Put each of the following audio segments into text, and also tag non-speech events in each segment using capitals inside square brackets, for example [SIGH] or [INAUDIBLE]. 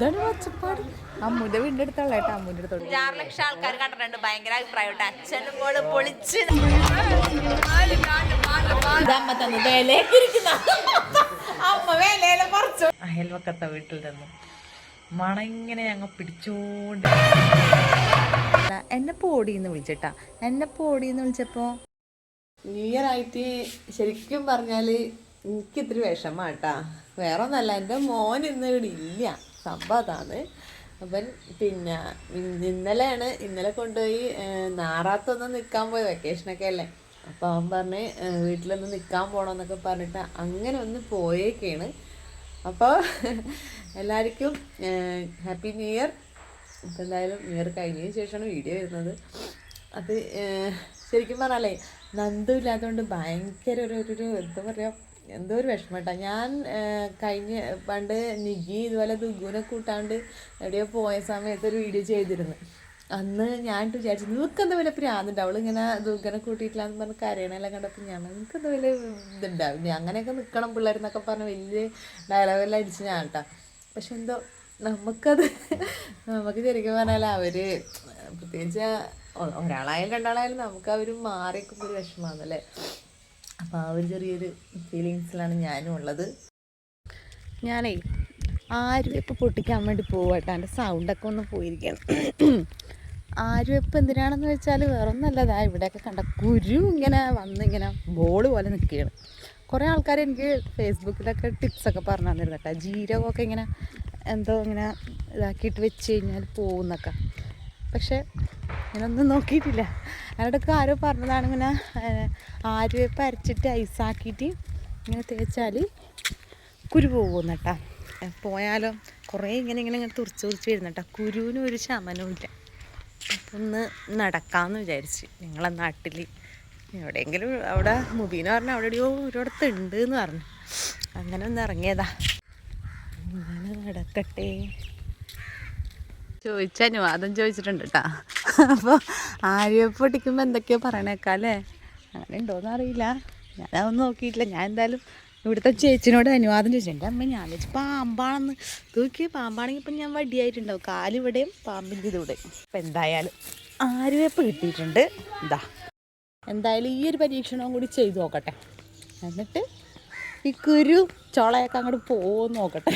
എന്താണ് പച്ചപ്പാട്? അമ്മൂന്റെ വീടിന്റെ അടുത്തുള്ള കേട്ടോ അമ്മൂന്റെ അടുത്തോട്ട് ആറ് ലക്ഷം ആൾക്കാർ കണ്ടിട്ടുണ്ട്. ഭയങ്കര അഭിപ്രായം അച്ഛനും മോൾ പൊളിച്ച് അമ്മ തന്നു വേലയിലിരിക്കുന്ന അമ്മ വേലയിലെ കുറച്ചു അയൽവക്കത്തെ വീട്ടിൽ നിന്നും മണം ഇങ്ങനെ ഞങ്ങൾ പിടിച്ചോണ്ട്. എന്നെ പോടിന്ന് വിളിച്ചിട്ടാ. എന്നെ പോടിന്ന് വിളിച്ചപ്പോ ന്യൂ ഇയർ ആയിട്ട് ശരിക്കും പറഞ്ഞാൽ എനിക്കിത്തിരി വിഷമാട്ടാ. വേറെ ഒന്നല്ല എന്റെ മോൻ ഇന്ന് ഇവിടെ ഇല്ല. സംഭവം അതാണ്. പിന്നെ ഇന്ന് ഇന്നലെയാണ് ഇന്നലെ കൊണ്ടുപോയി നാറാത്തൊന്നും നിൽക്കാൻ പോയി വെക്കേഷനൊക്കെ അല്ലേ? അപ്പോൾ അവൻ പറഞ്ഞ് വീട്ടിലൊന്ന് നിൽക്കാൻ പോകണമെന്നൊക്കെ പറഞ്ഞിട്ട് അങ്ങനെ ഒന്ന് പോയേക്കാണ്. അപ്പോൾ എല്ലാവർക്കും ഹാപ്പി ന്യൂ ഇയർ അപ്പോൾ എന്തായാലും ന്യൂ ഇയർ കഴിഞ്ഞതിന് ശേഷമാണ് വീഡിയോ വരുന്നത്. അത് ശരിക്കും പറഞ്ഞാലേ നന്ദു ഇല്ലാത്തതുകൊണ്ട് ഭയങ്കര ഒരു ഒരു എന്താ പറയുക എന്തോ ഒരു വിഷമം കേട്ടോ ഞാൻ കഴിഞ്ഞ പണ്ട് നിഗി ഇതുപോലെ ദുഗുനെ കൂട്ടാണ്ട് എവിടെയോ പോയ സമയത്ത് ഒരു വീഡിയോ ചെയ്തിരുന്നു. അന്ന് ഞാൻ വിചാരിച്ചു നിനക്ക് എന്താ വല്ല പ്രാന്തുണ്ട്? അവൾ ഇങ്ങനെ ദുർഗനെ കൂട്ടിയിട്ടില്ലാന്ന് പറഞ്ഞ് കരയണെല്ലാം കണ്ടപ്പോൾ ഞാൻ നിനക്ക് എന്താ വലിയ ഇതുണ്ടാവും? അങ്ങനെയൊക്കെ നിൽക്കണം പിള്ളേരെന്നൊക്കെ പറഞ്ഞ് വലിയ ഡയലോഗെല്ലാം അടിച്ച് ഞാൻ കേട്ടോ. പക്ഷെ എന്തോ നമുക്കത് നമുക്ക് ശരിക്കും പറഞ്ഞാൽ അവർ പ്രത്യേകിച്ച് ഒരാളായാലും രണ്ടാളായാലും നമുക്ക് അവർ മാറിക്കുമ്പോൾ ഒരു വിഷമാണല്ലേ അപ്പോൾ ആ ഒരു ചെറിയൊരു ഫീലിങ്സിലാണ് ഞാനും ഉള്ളത്. ഞാനേ ആരുവെപ്പ് പൊട്ടിക്കാൻ വേണ്ടി പോവട്ടെ. എന്റെ സൗണ്ടൊക്കെ ഒന്ന് പോയിരിക്കണം ആരുവെപ്പ് എന്തിനാണെന്ന് വെച്ചാൽ വേറെ ഒന്നല്ലതാ ഇവിടെയൊക്കെ കണ്ട കുരു ഇങ്ങനെ വന്നിങ്ങനെ ബോൾ പോലെ നിൽക്കുകയാണ്. കുറേ ആൾക്കാർ എനിക്ക് ഫേസ്ബുക്കിലൊക്കെ ടിപ്സൊക്കെ പറഞ്ഞു തന്നിരുന്നു കേട്ടോ. ജീരകമൊക്കെ ഇങ്ങനെ എന്തോ ഇങ്ങനെ ഇതാക്കിയിട്ട് വെച്ച് കഴിഞ്ഞാൽ പോകുന്നൊക്കെ പക്ഷേ ഞാനൊന്നും നോക്കിയിട്ടില്ല. അതിനോടൊക്കെ ആരോ പറഞ്ഞതാണ് ഇങ്ങനെ ആര്യവേപ്പ് അരച്ചിട്ട് ഐസാക്കിയിട്ട് ഇങ്ങനെ തേച്ചാൽ കുരു പോകും കേട്ടാ പോയാലോ? കുറേ ഇങ്ങനെ ഇങ്ങനെ ഇങ്ങനെ തുറച്ച് തുറച്ച് വരുന്നുട്ടാ. കുരുവിനും ഒരു ശമനവും ഇല്ല അപ്പം ഒന്ന് നടക്കാമെന്ന് വിചാരിച്ച്. നിങ്ങളെ നാട്ടിൽ എവിടെയെങ്കിലും അവിടെ മുബീന പറഞ്ഞാൽ അവിടെ എവിടെയോ ഒരിടത്ത് ഉണ്ട് എന്ന് പറഞ്ഞു. അങ്ങനെ ഒന്ന് ഇറങ്ങിയതാ. അങ്ങനെ നടക്കട്ടെ. ചോദിച്ച അനുവാദം ചോദിച്ചിട്ടുണ്ട് കേട്ടാ അപ്പോൾ ആര്യപ്പ് പൊട്ടിക്കുമ്പോൾ എന്തൊക്കെയോ പറയണേക്കാം അല്ലേ അങ്ങനെ ഉണ്ടോയെന്ന് അറിയില്ല ഞാനതൊന്നും നോക്കിയിട്ടില്ല. ഞാൻ എന്തായാലും ഇവിടുത്തെ ചേച്ചിനോട് അനുവാദം ചോദിച്ചു. എന്റെ അമ്മ ഞാൻ വെച്ച് പാമ്പാണെന്ന്. തൂക്കി പാമ്പാണെങ്കിൽ ഇപ്പം ഞാൻ വടിയായിട്ടുണ്ടാവും. കാലിവിടെയും പാമ്പിന്റെ ഇതിവിടെയും അപ്പം എന്തായാലും ആര്യവേപ്പ് കിട്ടിയിട്ടുണ്ട് എന്താ എന്തായാലും ഈ ഒരു പരീക്ഷണവും കൂടി ചെയ്തു നോക്കട്ടെ. എന്നിട്ട് ഈ കുരു ചോളയൊക്കെ അങ്ങോട്ട് പോകുമെന്ന് നോക്കട്ടെ.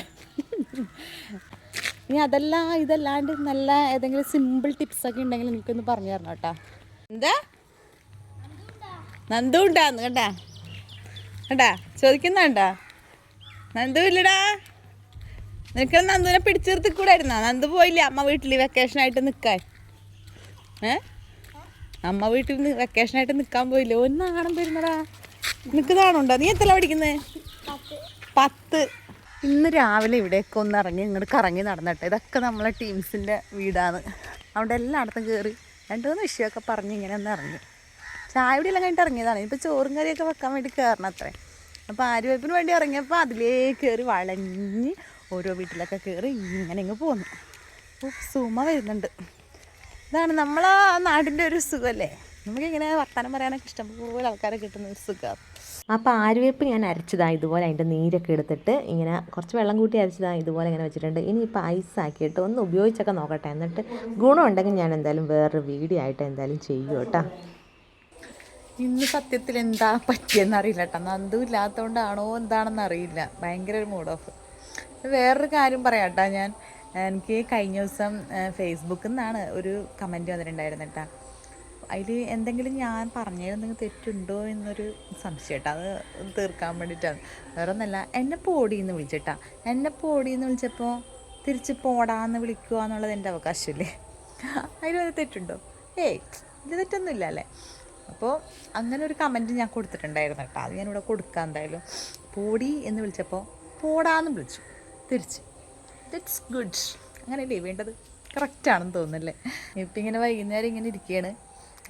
ഇനി അതല്ല ഇതല്ലാണ്ട് നല്ല ഏതെങ്കിലും സിമ്പിൾ ടിപ്സ് ഒക്കെ ഉണ്ടെങ്കിൽ എനിക്കൊന്ന് പറഞ്ഞു തരണം കേട്ടാ. എന്താ? നന്ദു ഉണ്ടാന്ന് കേട്ടാ കേട്ടാ ചോദിക്കുന്നുണ്ടാ? നന്ദു ഇല്ലടാ. നിനക്ക് നന്ദുവിനെ കൂടെ കൂടായിരുന്നാ നന്ദു പോയില്ല അമ്മ വീട്ടിൽ വെക്കേഷൻ ആയിട്ട് നിൽക്കാൻ ഏ? അമ്മ വീട്ടിൽ നിന്ന് വെക്കേഷനായിട്ട് നിൽക്കാൻ പോയില്ല? ഒന്നാണം നാണം വരുന്നടാ നിനക്ക് നാണുണ്ടോ? നീ എത്ര പഠിക്കുന്നത് പത്ത്. ഇന്ന് രാവിലെ ഇവിടെയൊക്കെ ഒന്ന് ഇറങ്ങി ഇങ്ങോട്ട് കറങ്ങി നടന്നിട്ട്. ഇതൊക്കെ നമ്മളെ ടീംസിന്റെ വീടാണ്. അവിടെ എല്ലായിടത്തും കയറി രണ്ട് മൂന്ന് വിഷയമൊക്കെ പറഞ്ഞ് ഇങ്ങനെ ഒന്ന് ഇറങ്ങി. ചായ എല്ലാം കഴിഞ്ഞിട്ട് ഇറങ്ങിയതാണ്. ഇപ്പോൾ ചോറും കറിയൊക്കെ വെക്കാൻ വേണ്ടി കയറണം അത്രേ. അപ്പോൾ ആര്യവയ്പ്പിന് വേണ്ടി ഇറങ്ങിയപ്പോൾ അതിലേ കയറി വളഞ്ഞ് ഓരോ വീട്ടിലൊക്കെ കയറി ഇങ്ങനെ ഇങ്ങ് പോന്നു. സുമ വരുന്നുണ്ട്. ഇതാണ് നമ്മളെ നാടിന്റെ ഒരു സുഖമല്ലേ നമുക്കിങ്ങനെ വർത്തമാനം പറയാനൊക്കെ ഇഷ്ടംപോലെ ആൾക്കാരെ കിട്ടുന്ന ഒരു സുഖം. അപ്പോൾ ആര്യവേപ്പ് ഞാൻ അരച്ചതാ ഇതുപോലെ അതിന്റെ നീരൊക്കെ എടുത്തിട്ട് ഇങ്ങനെ കുറച്ച് വെള്ളം കൂട്ടി അരച്ചതാ ഇതുപോലെ ഇങ്ങനെ വെച്ചിട്ടുണ്ട്. ഇനിയിപ്പോൾ ഐസ് ആക്കിയിട്ട് ഒന്ന് ഉപയോഗിച്ചൊക്കെ നോക്കട്ടെ. എന്നിട്ട് ഗുണമുണ്ടെങ്കിൽ ഞാൻ എന്തായാലും വേറൊരു വീഡിയോ ആയിട്ട് എന്തായാലും ചെയ്യും കേട്ടോ ഇന്ന് സത്യത്തിൽ എന്താ പറ്റിയെന്ന് അറിയില്ല കേട്ടോ നന്ദു ഇല്ലാത്തതുകൊണ്ടാണോ എന്താണെന്ന് അറിയില്ല. ഭയങ്കര ഒരു മൂഡ് ഓഫ് വേറൊരു കാര്യം പറയാം കേട്ടോ ഞാൻ. എനിക്ക് കഴിഞ്ഞ ദിവസം ഫേസ്ബുക്കിൽ നിന്നാണ് ഒരു കമന്റ് വന്നിട്ടുണ്ടായിരുന്നു കേട്ടോ അതിൽ എന്തെങ്കിലും ഞാൻ പറഞ്ഞതെന്തെങ്കിലും തെറ്റുണ്ടോ എന്നൊരു സംശയം കേട്ടോ. അത് തീർക്കാൻ വേണ്ടിയിട്ടാണ്. വേറെ ഒന്നല്ല എന്നെ എന്ന് വിളിച്ചിട്ടാ. എന്നെ പോടിയെന്ന് വിളിച്ചപ്പോൾ തിരിച്ച് പോടാന്ന് വിളിക്കുക എന്നുള്ളത് എന്റെ അവകാശമല്ലേ? അതിൽ വല്ല തെറ്റുണ്ടോ? ഏയ് ഇത് തെറ്റൊന്നുമില്ല അല്ലേ? അപ്പോൾ അങ്ങനെ ഒരു കമന്റ് ഞാൻ കൊടുത്തിട്ടുണ്ടായിരുന്നു കേട്ടോ. അത് ഞാനിവിടെ കൊടുക്കാം എന്തായാലും. പോടി എന്ന് വിളിച്ചപ്പോൾ പോടാന്ന് വിളിച്ചു. തിരിച്ച്. ദറ്റ്സ് ഗുഡ് അങ്ങനെയല്ലേ വേണ്ടത്? കറക്റ്റാണെന്ന് തോന്നുന്നല്ലേ ഇപ്പം ഇങ്ങനെ വൈകുന്നേരം ഇങ്ങനെ ഇരിക്കുകയാണ്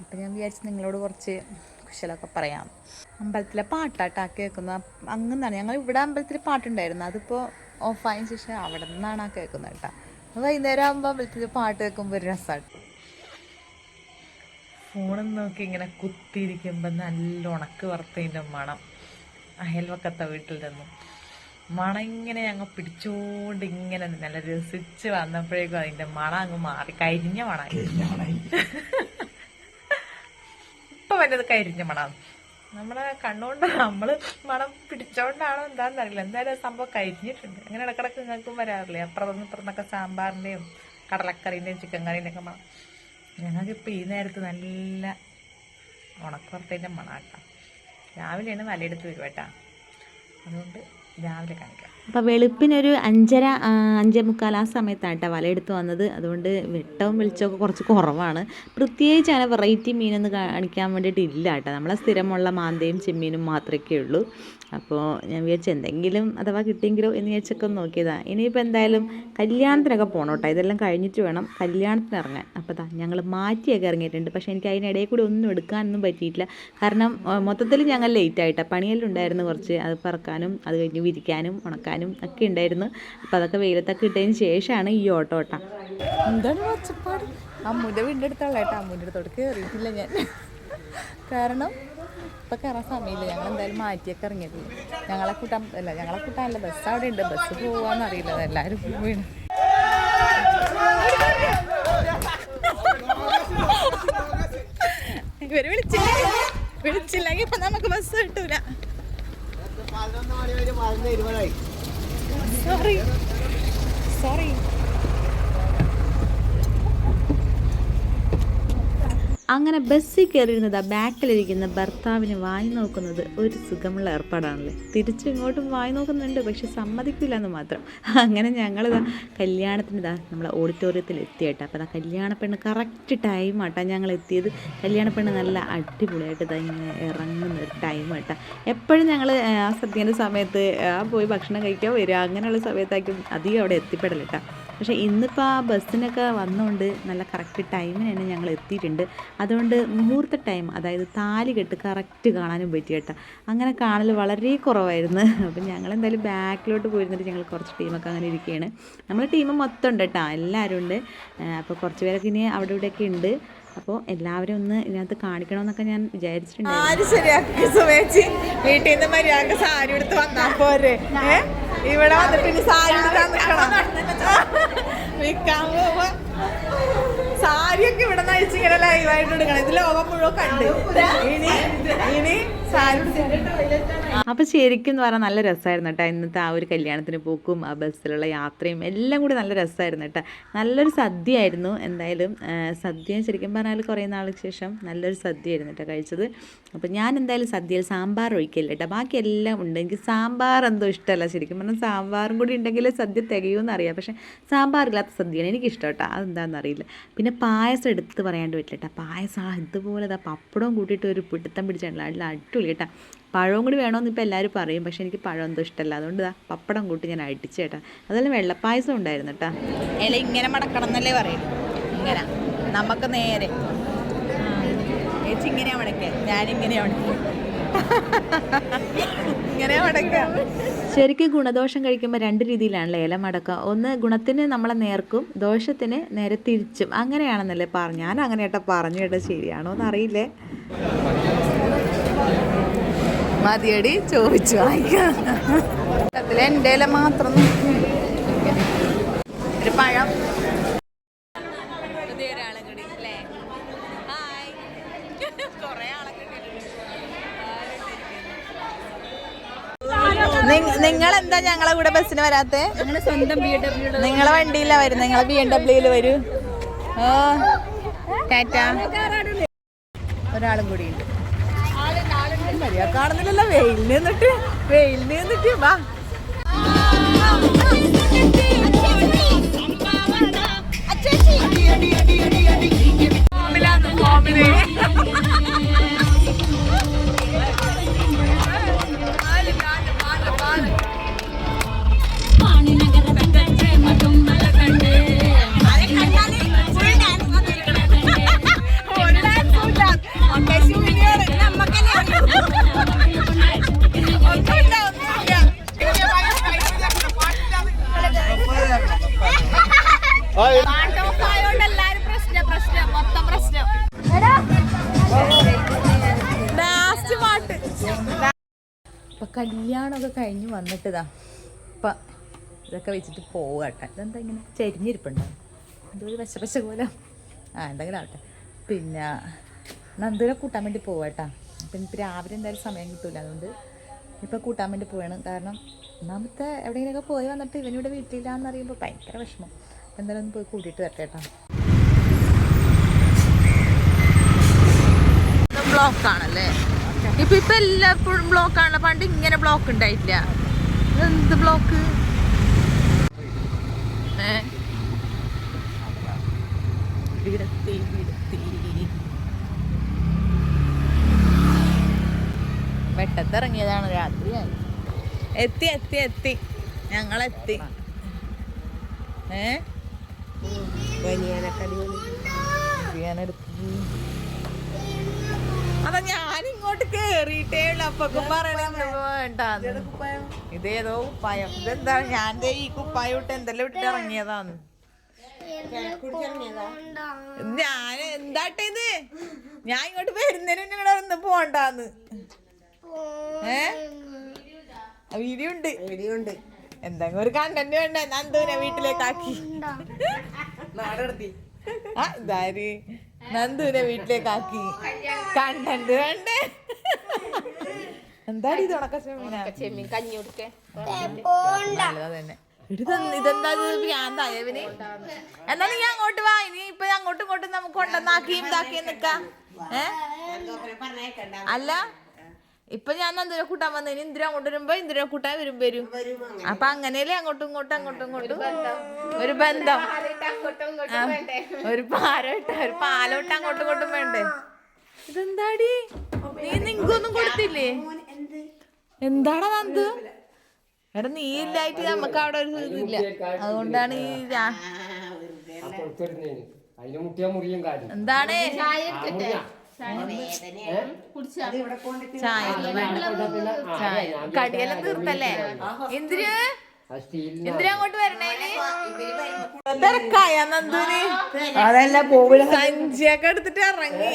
അപ്പം ഞാൻ വിചാരിച്ചു നിങ്ങളോട് കുറച്ച് കുശലൊക്കെ പറയാം. അമ്പലത്തിലെ പാട്ടാട്ടാ കേൾക്കുന്ന അങ്ങനെയാണ്. ഞങ്ങൾ ഇവിടെ അമ്പലത്തിൽ പാട്ടുണ്ടായിരുന്നു. അതിപ്പോൾ ഓഫായതിനു ശേഷം അവിടെ നിന്നാണ് ആ കേൾക്കുന്നത് കേട്ടോ. അപ്പോൾ വൈകുന്നേരം ആകുമ്പോൾ അമ്പലത്തിൽ പാട്ട് കേൾക്കുമ്പോൾ ഒരു രസമാണ് ഫോണും നോക്കി ഇങ്ങനെ കുത്തിയിരിക്കുമ്പോൾ നല്ല ഉണക്ക് വറുത്തതിന്റെ മണം. അയൽവക്കത്തെ വീട്ടിൽ നിന്നും. മണം ഇങ്ങനെ ഞങ്ങൾ പിടിച്ചോണ്ട് ഇങ്ങനെ നല്ല രസിച്ച് വന്നപ്പോഴേക്കും അതിന്റെ മണം അങ്ങ് മാറി. കരിഞ്ഞ മണായി. [LAUGHS] ഇപ്പൊ വന്നത് കരിഞ്ഞ മണം നമ്മളെ കണ്ണുകൊണ്ട് നമ്മൾ മണം പിടിച്ചോണ്ടാണോ എന്താണെന്ന് അറിയില്ല. എന്തായാലും സംഭവം കരിഞ്ഞിട്ടുണ്ട് അങ്ങനെ ഇടക്കിടക്ക് നിങ്ങൾക്കും വരാറില്ലേ? അപ്പുറത്തുനിന്ന് ഇപ്പുറത്തൊക്കെ സാമ്പാറിന്റെയും കടലക്കറിന്റെയും ചിക്കൻ കറിന്റെ ഒക്കെ മണം. ഞങ്ങൾക്ക് ഇപ്പൊ ഈ നേരത്ത് നല്ല ഉണക്കുറത്തേന്റെ മണം കേട്ടോ രാവിലെയാണ് വലയെടുത്ത് വരുവാട്ടാ. അതുകൊണ്ട് രാവിലെ കാണിക്കാം. അപ്പോൾ വെളുപ്പിനൊരു അഞ്ചര അഞ്ചേ മുക്കാൽ ആ സമയത്താണ് കേട്ടോ വലയെടുത്ത് വന്നത്. അതുകൊണ്ട് വെട്ടവും വെളിച്ചമൊക്കെ കുറച്ച് കുറവാണ്. പ്രത്യേകിച്ച് അങ്ങനെ വെറൈറ്റി മീനൊന്നും കാണിക്കാൻ വേണ്ടിയിട്ട് ഇല്ല കേട്ടോ നമ്മളെ സ്ഥിരമുള്ള മാന്തയും ചെമ്മീനും മാത്രമേ ഉള്ളൂ അപ്പോൾ ഞാൻ വിചാരിച്ചു എന്തെങ്കിലും അഥവാ കിട്ടിയെങ്കിലോ എന്ന് വിചാരിച്ചൊക്കെ ഒന്ന് നോക്കിയതാണ് ഇനിയിപ്പോൾ എന്തായാലും കല്യാണത്തിനൊക്കെ പോകണം കേട്ടോ. ഇതെല്ലാം കഴിഞ്ഞിട്ട് വേണം കല്യാണത്തിന് ഇറങ്ങാൻ. അപ്പോൾ അതാ ഞങ്ങൾ മാറ്റിയൊക്കെ ഇറങ്ങിയിട്ടുണ്ട്. പക്ഷേ എനിക്ക് അതിനിടയിൽ കൂടി ഒന്നും എടുക്കാനൊന്നും പറ്റിയിട്ടില്ല. കാരണം മൊത്തത്തിൽ ഞങ്ങൾ ലേറ്റ് ആയിട്ടാണ് പണിയെല്ലാം ഉണ്ടായിരുന്നു കുറച്ച്. അത് പറക്കാനും അത് കഴിഞ്ഞ് വിരിക്കാനും ഉണക്കാനും ഒക്കെ ഉണ്ടായിരുന്നു. അപ്പോൾ അതൊക്കെ വെയിലത്തൊക്കെ ഇട്ടതിന് ശേഷമാണ് ഈ ഓട്ടോ ഓട്ടം എന്താണ് ഒച്ചപ്പാട് അമ്മൂന്റെ വീടിന്റെ അടുത്തുള്ള ഏട്ടാ അമ്മൂന്റെ അടുത്തോട്ട് കയറിയിട്ടില്ല ഞാൻ. കാരണം ഇപ്പം കയറാൻ സമയമില്ല. ഞങ്ങൾ എന്തായാലും മാറ്റിയൊക്കെ ഇറങ്ങിയത്. ഞങ്ങളെ കൂട്ടാൻ അല്ല ഞങ്ങളെ കൂട്ടാനല്ല ബസ് അവിടെ ഉണ്ട്. ബസ് പോവാന്ന് അറിയില്ല. എല്ലാവരും വീണ്. ഇവർ വിളിച്ചില്ല വിളിച്ചില്ലെങ്കിൽ ഇപ്പൊ നമുക്ക് ബസ് കിട്ടൂല. സോറി സോറി അങ്ങനെ ബസ്സിൽ കയറിയിരുന്നത് ആ ബാക്കിലിരിക്കുന്ന ഭർത്താവിന് വായി നോക്കുന്നത്. ഒരു സുഖമുള്ള ഏർപ്പാടാണല്ലേ? തിരിച്ചും ഇങ്ങോട്ടും വായി നോക്കുന്നുണ്ട് പക്ഷെ സമ്മതിക്കില്ല എന്ന് മാത്രം. അങ്ങനെ ഞങ്ങൾ കല്യാണത്തിന് ഇതാ നമ്മളെ ഓഡിറ്റോറിയത്തിൽ എത്തിയിട്ട്. അപ്പോൾ അതാ കല്യാണ പെണ്ണ് കറക്റ്റ് ടൈം ആട്ടാ ഞങ്ങൾ എത്തിയത് കല്യാണ പെണ്ണ് നല്ല അടിപൊളിയായിട്ട് ഇതാ ഇങ്ങനെ ഇറങ്ങുന്ന ഒരു ടൈം ആട്ടാ. എപ്പോഴും ഞങ്ങൾ ആ സദ്യന്റെ സമയത്ത് ആ പോയി ഭക്ഷണം കഴിക്കാൻ വരിക അങ്ങനെയുള്ള സമയത്തായിരിക്കും അധികം അവിടെ എത്തിപ്പെടലിട്ടാ പക്ഷേ ഇന്നിപ്പോൾ ആ ബസ്സിനൊക്കെ വന്നുകൊണ്ട് നല്ല കറക്റ്റ് ടൈമിന് തന്നെ ഞങ്ങൾ എത്തിയിട്ടുണ്ട്. അതുകൊണ്ട് മുഹൂർത്ത ടൈം അതായത് താലി കെട്ട് കറക്റ്റ് കാണാനും പറ്റി കേട്ടോ. അങ്ങനെ കാണൽ വളരെ കുറവായിരുന്നു. അപ്പം ഞങ്ങൾ എന്തായാലും ബാക്കിലോട്ട് പോയിരുന്നിട്ട് ഞങ്ങൾ കുറച്ച് ടീമൊക്കെ അങ്ങനെ ഇരിക്കുകയാണ് നമ്മുടെ ടീം മൊത്തം ഉണ്ട് കേട്ടോ എല്ലാവരും ഉണ്ട്. അപ്പോൾ കുറച്ച് പേരൊക്കെ ഇനി അവിടെ ഇവിടെയൊക്കെ ഉണ്ട്. അപ്പോൾ എല്ലാവരും ഒന്ന് ഇതിനകത്ത് കാണിക്കണമെന്നൊക്കെ ഞാൻ വിചാരിച്ചിട്ടുണ്ട് ആര് ശരിയാക്കി? സുമേച്ചി വീട്ടിൽ നിന്ന് മര്യാദ സാരി എടുത്ത് വന്നാ പോരെ. ഇവിടെ വന്നിട്ട് ഇനി സാരി എടുക്കാൻ നിക്കണം വിൽക്കാൻ പോവാ. സാരിയൊക്കെ ഇവിടെ നിന്ന് അഴിച്ചിങ്ങനെ ലൈവായിട്ട് എടുക്കണം. ഇത് ലോകം മുഴുവൻ കണ്ട്. ഇനി ഇനി അപ്പോൾ ശരിക്കും എന്ന് പറഞ്ഞാൽ നല്ല രസമായിരുന്നു കേട്ടോ ഇന്നത്തെ ആ ഒരു കല്യാണത്തിന് പോക്കും ആ ബസ്സിലുള്ള യാത്രയും എല്ലാം കൂടി നല്ല രസമായിരുന്നു കേട്ടോ നല്ലൊരു സദ്യ ആയിരുന്നു എന്തായാലും സദ്യ ശരിക്കും പറഞ്ഞാൽ കുറേ നാൾക്ക് ശേഷം നല്ലൊരു സദ്യ ആയിരുന്നു കേട്ടോ കഴിച്ചത്. അപ്പോൾ ഞാൻ എന്തായാലും സദ്യയിൽ സാമ്പാർ ഒഴിക്കില്ല കേട്ടോ ബാക്കി എല്ലാം ഉണ്ട്. എനിക്ക് സാമ്പാർ എന്തോ ഇഷ്ടമല്ല. ശരിക്കും പറഞ്ഞാൽ സാമ്പാറും കൂടി ഉണ്ടെങ്കിൽ സദ്യ തികയുമെന്ന് അറിയാം. പക്ഷേ സാമ്പാർ ഇല്ലാത്ത സദ്യയാണ് എനിക്കിഷ്ടം കേട്ടോ അതെന്താണെന്ന് അറിയില്ല. പിന്നെ പായസം എടുത്ത് പറയാണ്ട് പറ്റില്ല കേട്ടോ പായസം ഇതുപോലെ ഇതാ പപ്പടവും കൂട്ടിയിട്ട് ഒരു പിടുത്തം പിടിച്ചിട്ടുള്ള നല്ല അടിപൊളി കേട്ടോ. പഴവും കൂടി വേണമെന്ന് ഇപ്പോൾ എല്ലാവരും പറയും പക്ഷേ എനിക്ക് പഴം എന്തോ ഇഷ്ടമല്ല. അതുകൊണ്ട് ഇതാ പപ്പടം കൂട്ടി ഞാൻ അടിച്ചു കേട്ടോ. അതെല്ലാം വെള്ളപ്പായസം ഉണ്ടായിരുന്നു കേട്ടോ. ഇല ഇങ്ങനെ മടക്കണം എന്നല്ലേ പറയും ഇങ്ങനെ. നമുക്ക് നേരെ. ചേച്ചി ഇങ്ങനെയാ മടക്കുക ഞാനിങ്ങനെയാ മടക്കുക. ശരിക്കും ഗുണദോഷം കഴിക്കുമ്പോൾ രണ്ട് രീതിയിലാണല്ലോ ഇല മടക്കുക ഒന്ന് ഗുണത്തിന് നമ്മളെ നേർക്കും ദോഷത്തിന് നേരെ തിരിച്ചും. അങ്ങനെയാണെന്നല്ലേ പറഞ്ഞു ഞാൻ അങ്ങനെ ഏട്ടാ പറഞ്ഞു കേട്ടോ ശരിയാണോ മതിയടി ചോദിച്ചു വാങ്ങിക്കാം എന്റെ ഇല മാത്രം. ഒരു പഴം. നിങ്ങൾ എന്താ ഞങ്ങളെ കൂടെ ബസ്സിന് വരാത്തെ? നിങ്ങളെ വണ്ടിയിലാ വരും നിങ്ങളെ ബി എം ഡബ്ല്യൂൽ വരൂ. ഓ ടാറ്റ. ഒരാളും കൂടി ഉണ്ട്. മര്യാദ കാണുന്നില്ലല്ലോ. വെയിലിന് നിന്നിട്ട് വെയിലിന് നിന്നിട്ട്. വാ. ലാസ്റ്റ് പാട്ട് ഇപ്പൊ കല്യാണമൊക്കെ കഴിഞ്ഞ് വന്നിട്ടതാ. ഇപ്പം ഇതൊക്കെ വെച്ചിട്ട് പോകട്ടെ ഇതെന്താ ഇങ്ങനെ ചരിഞ്ഞിരിപ്പുണ്ടോ? എന്തോ ഒരു വശ വശ പോലെ. ആ എന്തെങ്കിലും ആവട്ടെ. പിന്നെ നന്ദൂരെ കൂട്ടാൻ വേണ്ടി പോവാട്ടാ. അപ്പം ഇപ്പം രാവിലെ എന്തായാലും സമയം കിട്ടൂല. അതുകൊണ്ട് ഇപ്പം കൂട്ടാൻ വേണ്ടി പോവാണ്. കാരണം ഒന്നാമത്തെ എവിടെയെങ്കിലുമൊക്കെ പോയി വന്നിട്ട് ഇവനിവിടെ വീട്ടിലില്ലാന്ന് അറിയുമ്പോൾ ഭയങ്കര വിഷമം. എന്തായാലും ഒന്ന് പോയി കൂട്ടിയിട്ട് വരട്ടെ കേട്ടോ. ബ്ലോക്ക് ആണല്ലേ? ഇപ്പൊ ഇപ്പൊ എല്ലാപ്പോഴും ബ്ലോക്ക് ആണല്ലോ. പണ്ട് ഇങ്ങനെ ബ്ലോക്ക് ഉണ്ടായിട്ടില്ല. എന്ത് ബ്ലോക്ക് വെട്ടത്തിറങ്ങിയതാണ് രാത്രിയായി എത്തി എത്തി എത്തി. ഞങ്ങളെത്തി. ഏ? ബനിയാനെടുത്ത് അതാ ഞാൻ ഇങ്ങോട്ട് കേറിയിട്ടേ ഉള്ളു. അപ്പൊക്കെ പറയണത് വേണ്ടാന്ന്? ഇതേതോ കുപ്പായം ഇതെന്താ? ഞാൻ ഈ കുപ്പായം ഇട്ട് എന്തെല്ലാം ഇട്ടിട്ട് ഇറങ്ങിയതാന്ന്. ഞാൻ എന്താട്ടെ ഇത്? ഞാൻ ഇങ്ങോട്ട് വരുന്നതിന് ഇവിടെ ഒന്ന് പോണ്ടാന്ന്. ഏ? വീഡിയോ ഉണ്ട് വീഡിയോ ഉണ്ട് എന്തെങ്കിലും ഒരു കണ്ടന്റ് വേണ്ട? നന്ദുവിനെ വീട്ടിലേക്കാക്കി. ആ ഇതാര്? നന്ദുവിനെ വീട്ടിലേക്കാക്കി. കണ്ടന്റ് കണ്ട് എന്താണ് ഇത് ഉണക്കച്ചെമ്മീന ചെമ്മീൻ കഞ്ഞി കൊടുക്കേ. തന്നെ ഇതെന്താ ഇതെന്താ ഇത് ഭ്രാന്തായവന് എന്നാ നീ അങ്ങോട്ട് വാ. ഇനി ഇപ്പൊ അങ്ങോട്ടും ഇങ്ങോട്ടും നമുക്ക് കൊണ്ടുവന്നാക്കിയും ഇതാക്കിയും നിക്കാം. ഏ? അല്ല ഇപ്പൊ ഞാൻ നന്ദുനെ കൂട്ടാൻ വന്നതിന് ഇന്ദിര അങ്ങോട്ട് വരുമ്പോ ഇന്ദിര കൂട്ടാൻ വരും. വരും അപ്പൊ അങ്ങനെയല്ലേ അങ്ങോട്ടും ഇങ്ങോട്ടും അങ്ങോട്ടും ഇങ്ങോട്ടും? ഒരു ബന്ധം. ഒരു പാരോട്ട ഒരു പാലോട്ട അങ്ങോട്ടും ഇങ്ങോട്ടും വേണ്ടേ? ഇതെന്താടി? നീ നിങ്ങൊന്നും കൊടുത്തില്ലേ? എന്താടാ നന്ദു? എടാ നീ ഇല്ലായിട്ട് നമുക്ക് അവിടെ ഒരു ഇതില്ല അതുകൊണ്ടാണ് ഈ രാ- അതിന് മുട്ടിയ മുറിയും കാര്യം. എന്താണ്? ചായ ചായ കടിയെല്ലാം തീർത്തല്ലേ? എന്തിന്? എന്തിനാ അങ്ങോട്ട് വരണേൽ തിരക്കായ നന്ദുന് അതല്ല സഞ്ചിയൊക്കെ എടുത്തിട്ട് ഇറങ്ങി?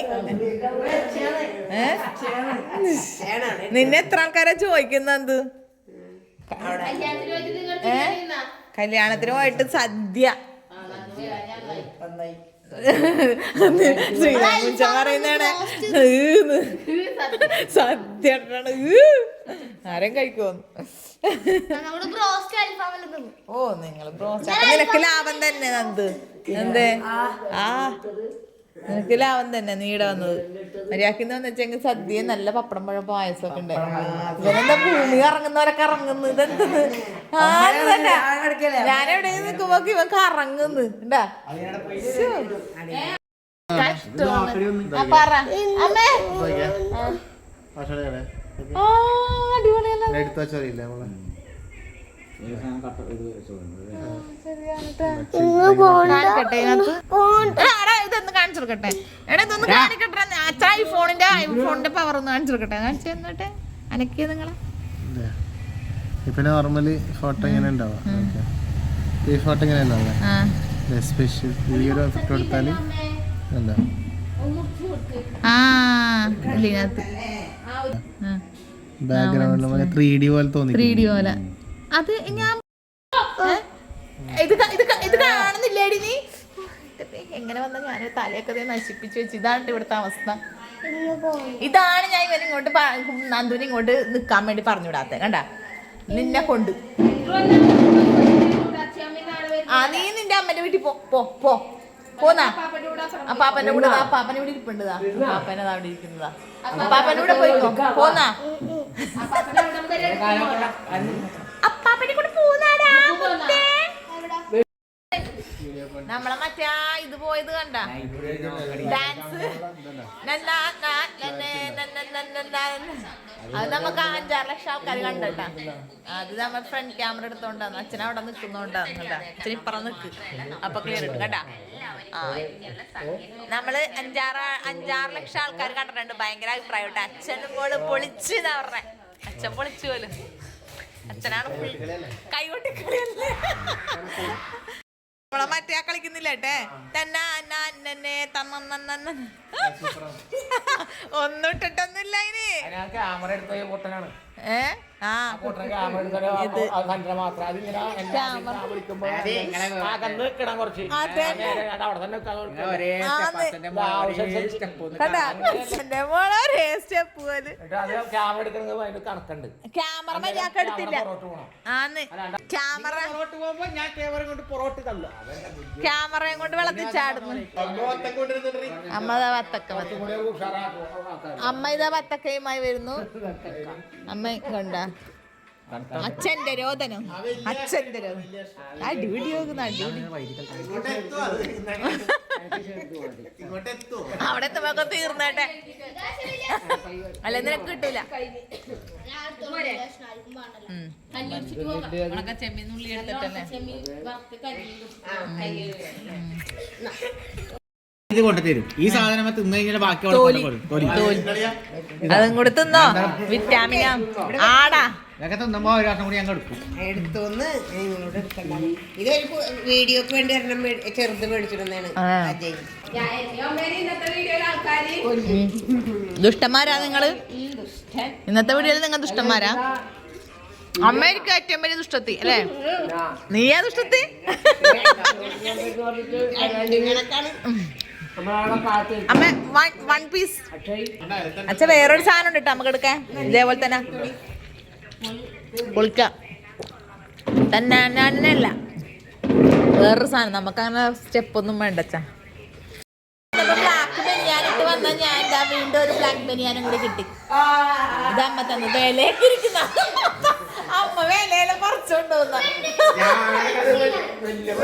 നിന്നെ എത്ര ആൾക്കാരാ ചോദിക്കുന്ന നന്ദു? ഏ? കല്യാണത്തിന് പോയിട്ട് സദ്യ. ശ്രീരാമുച്ച പറയുന്നതാണ്. ആരും കഴിക്കുമെന്ന് ഓ നിങ്ങൾ ബ്രോസ്റ്റ്. നിനക്ക് ലാഭം തന്നെ നന്ദ്. എന്തേ? ആ. നിനക്ക് ലാഭം തന്നെ നീട വന്നത്. മര്യാക്കുന്ന വെച്ചെങ്കിൽ സദ്യ നല്ല പപ്പടം പഴം പായസം ഒക്കെ ഉണ്ട് ഇവനെന്താ ഭൂമി ഇറങ്ങുന്നവരൊക്കെ ഇറങ്ങുന്നു. ഇതെന്തത് ഞാനെവിടെ തന്നെ നിൽക്കുമ്പോ ഇവൻ കറങ്ങുന്നു. ഉണ്ടാ പറ. അമ്മേ. ആ. അടിപൊളിയല്ല? എടുത്തു വെച്ചറിയില്ല ഇതൊന്ന് കാണിച്ചു കൊടുക്കട്ടെ. എടാ ഇതൊന്ന് കാണിക്കട്ടെ. അച്ഛാ ഐഫോണിന്റെ ഐഫോണിന്റെ പവർ ഒന്ന് കാണിച്ചു കൊടുക്കട്ടെ. കാണിച്ചു തന്നിട്ട് അനക്കിയ നിങ്ങളെ. ഇപ്പൊ നോർമലി ഫോട്ടോ ഇങ്ങനെ ഉണ്ടാവാം ഈ ഫോട്ടോ ഇങ്ങനെ ഉണ്ടാവുക ആ. സ്പെഷ്യൽ ഈ ഒരു എഫക്ട് കൊടുത്താൽ എന്താ ബാക്ക്ഗ്രൗണ്ടിൽ ത്രീ ഡി പോലെ തോന്നി ത്രീ ഡി പോലെ. അത് ഞാൻ ദേ, എങ്ങനെ വന്ന ഞാൻ തലയൊക്കെ നശിപ്പിച്ചു വെച്ചു. ഇതാണ് ഇവിടുത്തെ അവസ്ഥ. ഇതാണ് ഞാൻ ഇവൻ ഇങ്ങോട്ട് നന്ദുവിനെ ഇങ്ങോട്ട് നിക്കാൻ വേണ്ടി പറഞ്ഞുവിടാത്ത. കണ്ട? നിന്നെ കൊണ്ട്. ആ നീ നിന്റെ അമ്മന്റെ വീട്ടിൽ പോ. പോ പോ. പോന്നാ? ആ പാപ്പന്റെ കൂടെ ആ ഇവിടെ കൂടെ ഇരിപ്പുണ്ടതാ പാപ്പനെ അവിടെ ഇരിക്കുന്നതാ. പാപ്പന്റെ കൂടെ പോയിക്കോ. പോന്നാ? അപ്പാപ്പന്റെ കൂടെ പോന്നാടാ. നമ്മളെ മറ്റേ ആ ഇത് പോയത് കണ്ട ഡാൻസ്. അത് നമുക്ക് അഞ്ചാറ് ലക്ഷം ആൾക്കാർ കണ്ടട്ടാ അത് നമ്മൾ ഫ്രണ്ട് ക്യാമറ എടുത്തോണ്ടാന്ന് അച്ഛൻ അവിടെ നിൽക്കുന്നോണ്ടാന്ന് കേട്ടാ അച്ഛൻ ഇപ്പറം നിക്ക് അപ്പൊ ക്ലിയർ ഇട്ടു കേട്ടാ ആ നമ്മൾ അഞ്ചാറ് അഞ്ചാറ് ലക്ഷം ആൾക്കാർ കണ്ടിട്ടുണ്ട് ഭയങ്കര അഭിപ്രായം അച്ഛനും പോൾ പൊളിച്ച് എന്നാ പറഞ്ഞേ അച്ഛൻ പൊളിച്ചു പോലും അച്ഛനാണ് full നമ്മളെ മറ്റേ ആ കളിക്കുന്നില്ല ഏട്ടേ? തന്നെ നന്നെ തന്നന്നെ ഒന്നും ഇട്ടിട്ടൊന്നുമില്ല അതിന് ക്യാമറ എടുത്ത പൊട്ടനാണ്. ഒരേ സ്റ്റെപ്പ് പോലെ. ക്യാമറ മര്യാദയ്ക്ക് എടുത്തില്ല. ആന്ന്. ക്യാമറ ക്യാമറയും കൊണ്ട് വെള്ളത്തിൽ ചാടുന്നു. അമ്മ വത്തക്ക. അമ്മ ഇതാ വത്തക്കയുമായി വരുന്നു. അമ്മ കണ്ട. അച്ഛന്റെ രോദനം. അച്ഛന്റെ രോദനം. അടിപിടി നോക്കുന്ന അടിപിടി അവിടെ എത്തുമ്പോ തീർന്നേട്ടെ. അല്ല നിനക്ക് കിട്ടൂല. ഉണക്ക ചെമ്മീനുള്ളി എടുത്തിട്ടല്ലേ? ഇത് കൊണ്ടുതരും ഈ സാധനം തിന്നു കഴിഞ്ഞാൽ ബാക്കി. അതും. കൂടി തിന്നോ? വിറ്റാമിനാ ആടാ. ഇതൊക്കെ തിന്നുമ്പോ ഒരു വർഷം കൂടി ഞങ്ങൾ എടുക്കും. എടുത്തോന്ന് നിങ്ങളോട് എടുക്കണ്ട ഇതൊരു പു- വീഡിയോക്ക് വേണ്ടി ഒരെണ്ണം മേ- ചെറുത് മേടിച്ചിരുന്നതാണ് ആ. അജയ്. ദുഷ്ടന്മാരാ നിങ്ങൾ? ഇന്നത്തെ വീഡിയോയിൽ നിങ്ങൾ ദുഷ്ടന്മാരാ? അമ്മയ്ക്ക് ഏറ്റവും വലിയ ദുഷ്ടത്തി അല്ലേ? നീയാ ദുഷ്ടത്തി? അമ്മ വൺ വൺ പീസ് അച്ഛ വേറൊരു സാധനം ഉണ്ട് കേട്ടോ നമുക്ക് എടുക്കാൻ. ഇതേപോലെ തന്നെ. പൊളിക്ക. തന്നെ അല്ല വേറൊരു സാധനം. നമുക്കങ്ങനെ സ്റ്റെപ്പ് ഒന്നും വേണ്ട അച്ഛാ. ബ്ലാക്ക് ബനിയാനിട്ട് വന്ന ഞാൻ വീണ്ടും ഒരു ബ്ലാക്ക് ബനിയാനും കൂടി കിട്ടി. ഇതമ്മ തന്നെ വേലേക്ക് ഇരിക്കുന്ന. അമ്മ വിലയില പറിച്ചോണ്ട് വന്ന.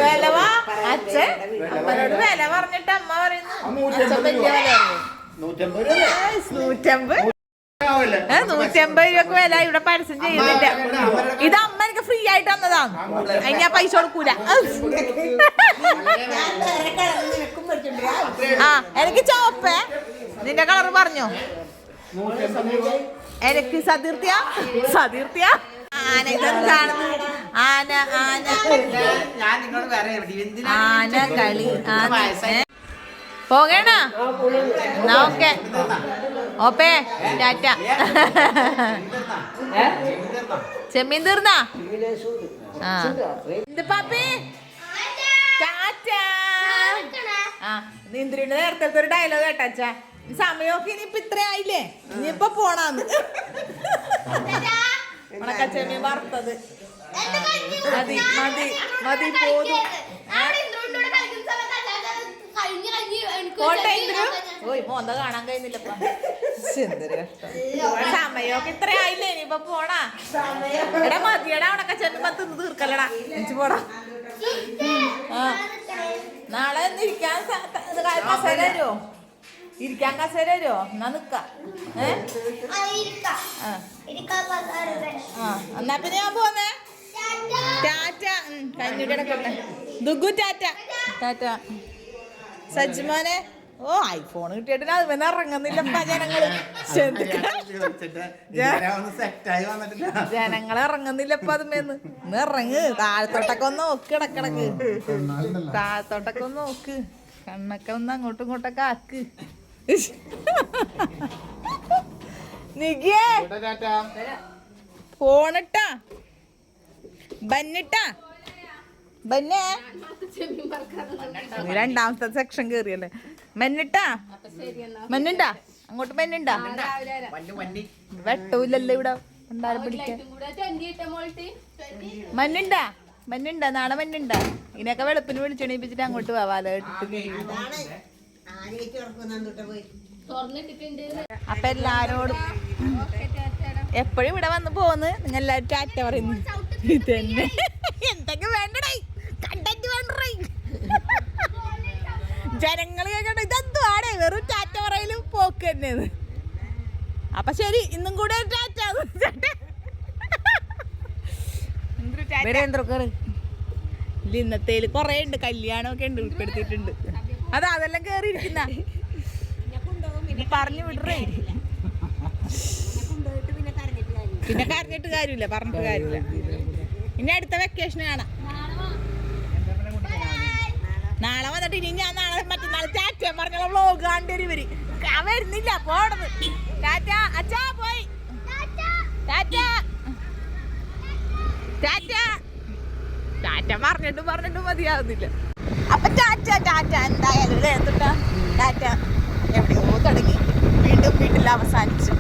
വില വാ. അച്ഛൻ അമ്മനോട് വില പറഞ്ഞിട്ട് അമ്മ പറയുന്നു. അച്ഛൻ വലിയ വില നൂറ്റമ്പത് നൂറ്റമ്പത്? രൂപക്ക് വില ഇവിടെ പരസ്യം ചെയ്യുന്നില്ല ഇത് അമ്മ എനിക്ക് ഫ്രീ ആയിട്ട് തന്നതാണ് അതിന് ഞാൻ പൈസ കൊടുക്കൂല. ആ എനിക്ക് ചോപ്പേ നിന്റെ കളർ പറഞ്ഞോ. എനിക്ക് സതീർത്തിയ? സതീർത്തിയ? ആന കളി ആന? പോകണ? എന്നാ ഓക്കെ. ഓപ്പേ ടാറ്റ. ചെമ്മീൻ തീർന്നാ ആ. എന്ത് പാപ്പി? ടാറ്റ. ആ നീന്തിരിയുടെ നേരത്തെ ഒരു ഡയലോഗ് കേട്ടാച്ചാ സമയമൊക്കെ ഇനിയിപ്പൊ ഇത്ര ആയില്ലേ? ഇനിയിപ്പൊ പോണാന്ന്. ഉണക്കച്ചെമ്മീൻ വറുത്തത്. മതി മതി മതി പോതും. മോന്ത കാണാൻ കഴിയുന്നില്ലപ്പ സമയമൊക്കെ ഇത്ര ആയില്ലേ? ഇനിയിപ്പൊ പോണാ. എടാ മതിയടാ ഉണക്കച്ചെമ്മീൻ തിന്ന് തീർക്കല്ലടാ. എനിക്ക് പോടാ. നാളെ ഇരിക്കാൻ കസേര വരുമോ ഇരിക്കാൻ കസേര വരുമോ എന്നാ നിക്ക. ഏ? ആ. ആ. എന്നാ പിന്നെ ഞാൻ പോന്നേ? ടാറ്റ. കിടക്കട്ടെ ദുഗു ടാറ്റ. ടാറ്റ. സജ്മോനെ ഓ ഐഫോൺ കിട്ടിയിട്ട് അത് പിന്നെ ഇറങ്ങുന്നില്ല ജനങ്ങൾ. ജനങ്ങൾ ഇറങ്ങുന്നില്ലപ്പ അതുമേന്ന് ഇന്ന് ഇറങ്ങ്. താഴത്തോട്ടൊക്കെ ഒന്ന് നോക്ക് കിടക്കിടക്ക് താഴത്തോട്ടൊക്കെ ഒന്ന് നോക്ക്. കണ്ണൊക്കെ ഒന്ന് അങ്ങോട്ടും ഇങ്ങോട്ടൊക്കെ ആക്ക്. നികിയേ ഫോണിട്ടാ ബന്നിട്ടാ. ബന്നേ. രണ്ടാമത്തെ സെക്ഷൻ കേറിയല്ലേ. മന്നിട്ടാ മന്നുണ്ടാ അങ്ങോട്ട് മന്നുണ്ടാ വെട്ടൂല്ലല്ലോ ഇവിടെ. ഉണ്ടാരും പിടിക്കാൻ. മഞ്ഞുണ്ടാ മഞ്ഞുണ്ടാ നാളെ മഞ്ഞുണ്ടാ ഇതിനൊക്കെ വെളുപ്പിന് വിളിച്ചെണീപ്പിച്ചിട്ട് അങ്ങോട്ട് പോവാലോ അപ്പൊ എല്ലാരോടും എപ്പോഴും ഇവിടെ വന്ന് പോന്ന്. നിങ്ങൾ എല്ലാരും ടാറ്റ പറയുന്നു. ഇതന്നെ. എന്തൊക്കെ വേണ്ടടേ? കണ്ടന്റ് വേണ്ടേ ജനങ്ങൾ കേൾക്കണ്ട ഇതെന്തുവാടേ വെറും ടാറ്റ പറയലും പോക്ക് തന്നെ അപ്പൊ ശരി ഇന്നും കൂടെ ഒരു ടാറ്റ. ഇന്നത്തേൽ കൊറേ ഉണ്ട് കല്യാണമൊക്കെ ഉണ്ട്. ഉൾപ്പെടുത്തിയിട്ടുണ്ട്. അതാ അതെല്ലാം കേറിയിരിക്കുന്ന. പറഞ്ഞു വിടറേ. പിന്നെ കരഞ്ഞിട്ട് കാര്യമില്ല പറഞ്ഞിട്ട് കാര്യമില്ല. ഇനി അടുത്ത വെക്കേഷൻ കാണാം. നാളെ വന്നിട്ട് ഇനി ഞാൻ നാളെ മറ്റന്നാൾ ചാറ്റ പറഞ്ഞുള്ള വ്ലോഗ് കാണേണ്ടി വരും ഇവർ. വരുന്നില്ല പോണത്. ടാറ്റ അച്ഛാ പോയി. ടാറ്റ ടാറ്റ ടാറ്റ പറഞ്ഞിട്ട് പറഞ്ഞിട്ട് മതിയാവുന്നില്ല. അപ്പൊ ടാറ്റ ടാറ്റ. എന്തായാലും ടാറ്റ. എവിടെയോ തുടങ്ങി. വീണ്ടും വീട്ടിൽ അവസാനിച്ചു.